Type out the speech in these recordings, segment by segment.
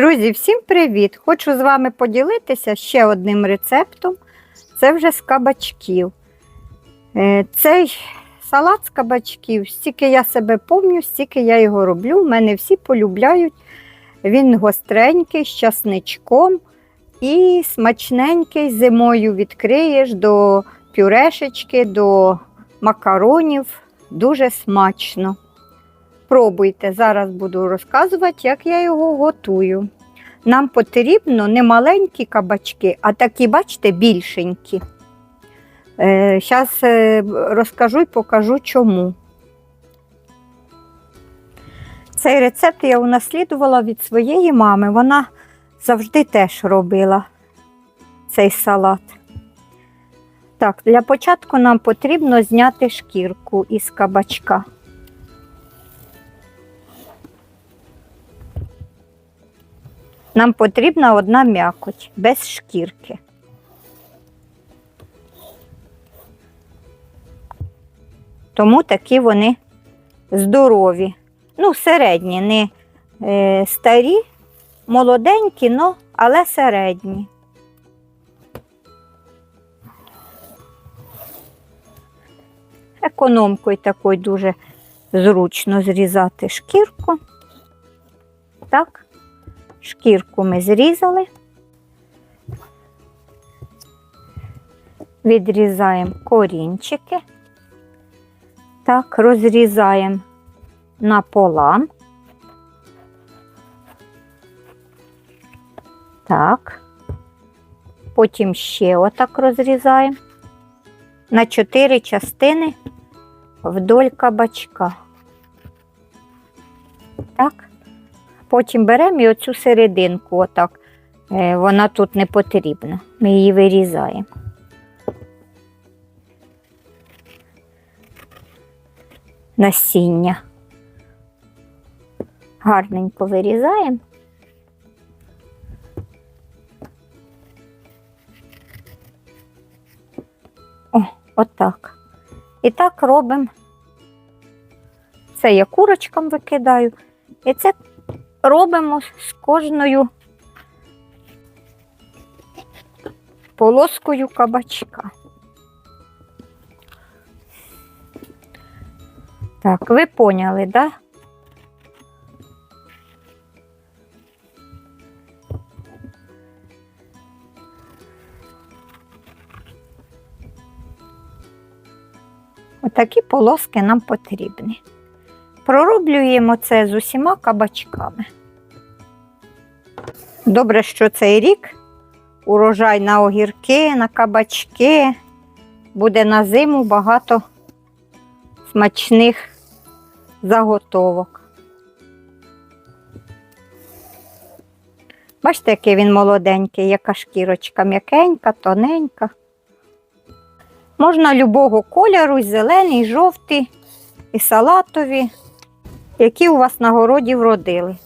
Друзі, всім привіт! Хочу з вами поділитися ще одним рецептом. Це вже з кабачків. Е, Цей салат з кабачків, стільки я себе помню, стільки я його роблю. Мене всі полюбляють. Він гостренький, з часничком і смачненький. Зимою відкриєш до пюрешечки, до макаронів. Дуже смачно. Пробуйте, зараз буду розказувати, як я його готую. Нам потрібно не маленькі кабачки, а такі, бачите, більшенькі. Зараз розкажу і покажу чому. Цей рецепт я унаслідувала від своєї мами. Вона завжди теж робила цей салат. Так, для початку нам потрібно зняти шкірку із кабачка. Нам потрібна одна м'якоть без шкірки. Тому такі вони здорові. Ну, середні, не е, старі, молоденькі, но, але середні. Економкою такою дуже зручно зрізати шкірку. Так. Шкірку ми зрізали, відрізаємо корінчики, так, розрізаємо напола. Так, потім ще отак розрізаємо на чотири частини вдоль кабачка. Так. Потім беремо і оцю серединку, отак. Е, Вона тут не потрібна. Ми її вирізаємо. Насіння. Гарненько вирізаємо. О, отак. І так робимо. Це я курочкам викидаю. І це робимо з кожною полоскою кабачка. Так, ви поняли, да? Отакі полоски нам потрібні. Пророблюємо це з усіма кабачками. Добре, що цей рік урожай на огірки, на кабачки. Буде на зиму багато смачних заготовок. Бачите, який він молоденький, яка шкірочка м'якенька, тоненька. Можна любого кольору, зелений, жовтий, і салатові, які у вас на городі вродили.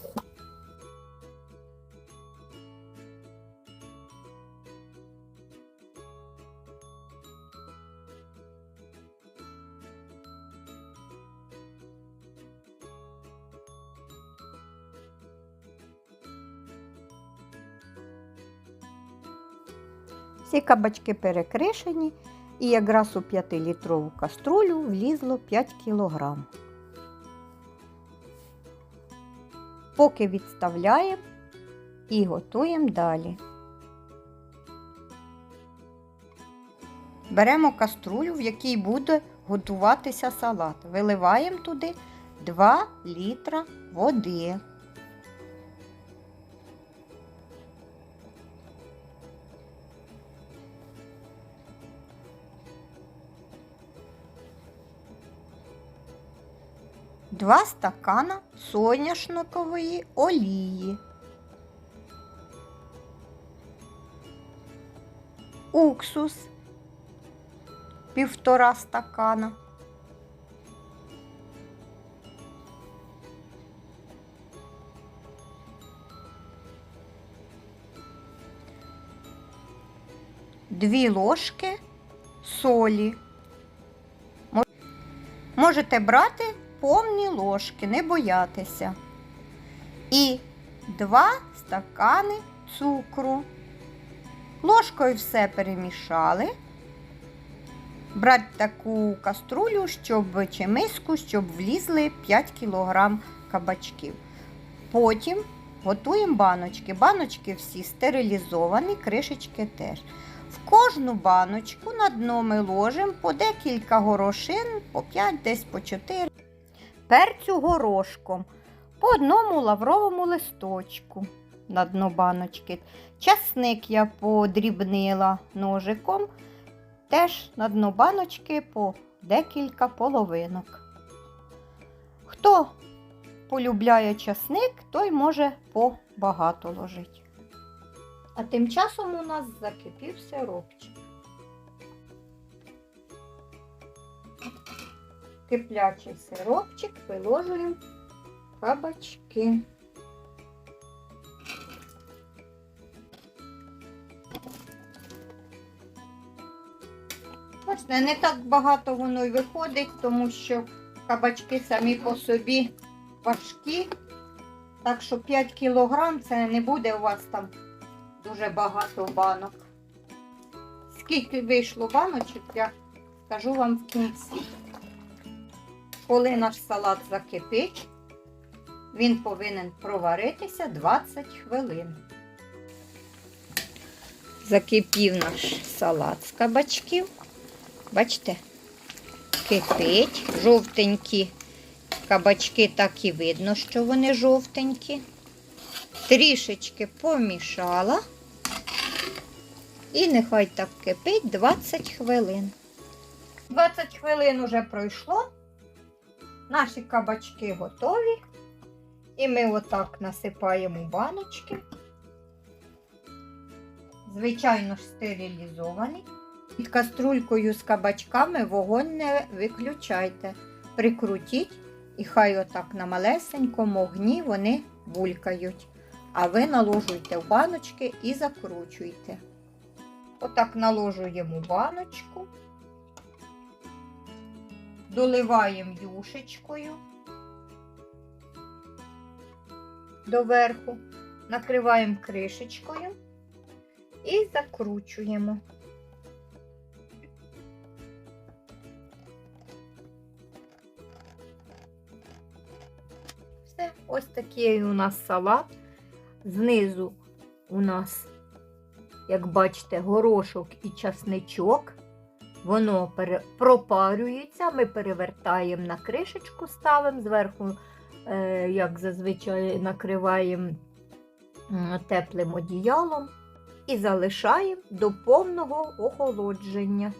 Всі кабачки перекришені і якраз у 5-літрову каструлю влізло 5 кг. Поки відставляємо і готуємо далі. Беремо каструлю, в якій буде готуватися салат. Виливаємо туди 2 літра води. Два стакана соняшникової олії. Уксус півтора стакана. Дві ложки солі. Можете брати повні ложки, не боятися. І 2 стакани цукру. Ложкою все перемішали. Брати таку каструлю, щоб чи миску, щоб влізли 5 кг кабачків. Потім готуємо баночки. Баночки всі стерилізовані, кришечки теж. В кожну баночку на дно ми ложимо по декілька горошин, по 5, десь по 4. Перцю горошком по одному лавровому листочку на дно баночки. Часник я подрібнила ножиком, теж на дно баночки по декілька половинок. Хто полюбляє часник, той може побагато ложити. А тим часом у нас закипів сиропчик. Киплячий сиропчик виложуємо кабачки. Бачите, не так багато воно й виходить, тому що кабачки самі по собі важкі. Так що 5 кілограм це не буде у вас там дуже багато банок. Скільки вийшло баночок, я скажу вам в кінці. Коли наш салат закипить, він повинен проваритися 20 хвилин. Закипів наш салат з кабачків. Бачите, кипить, жовтенькі кабачки так і видно, що вони жовтенькі. Трішечки помішала. І нехай так кипить 20 хвилин. 20 хвилин уже пройшло. Наші кабачки готові. І ми отак насипаємо баночки. Звичайно ж стерилізовані. Під каструлькою з кабачками вогонь не виключайте. Прикрутіть і хай отак на малесенькому огні вони булькають. А ви наложуйте в баночки і закручуйте. Отак наложуємо баночку, доливаємо юшечкою доверху, накриваємо кришечкою і закручуємо. Все, ось такий у нас салат. Знизу у нас, як бачите, горошок і часничок. Воно пропарюється, ми перевертаємо на кришечку, ставимо зверху, е, як зазвичай, накриваємо теплим одіялом і залишаємо до повного охолодження.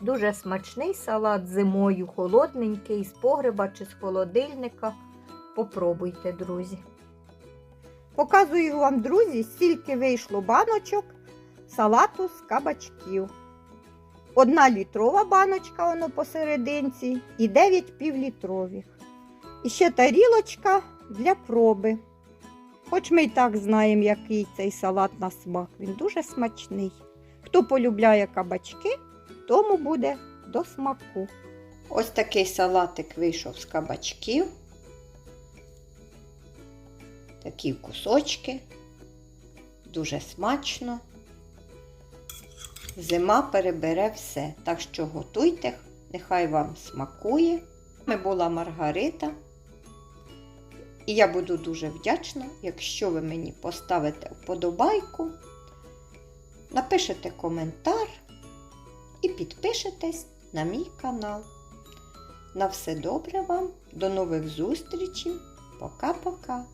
Дуже смачний салат зимою, холодненький, з погреба чи з холодильника. Попробуйте, друзі. Показую вам, друзі, стільки вийшло баночок салату з кабачків. Одна літрова баночка, воно посерединці, і 9 півлітрових. І ще тарілочка для проби. Хоч ми і так знаємо, який цей салат на смак. Він дуже смачний. Хто полюбляє кабачки, тому буде до смаку. Ось такий салатик вийшов з кабачків. Такі кусочки. Дуже смачно. Зима перебере все. Так що готуйте, нехай вам смакує. Ми була Маргарита. І я буду дуже вдячна, якщо ви мені поставите вподобайку, напишете коментар і підпишетесь на мій канал. На все добре вам, до нових зустрічей. Пока-пока!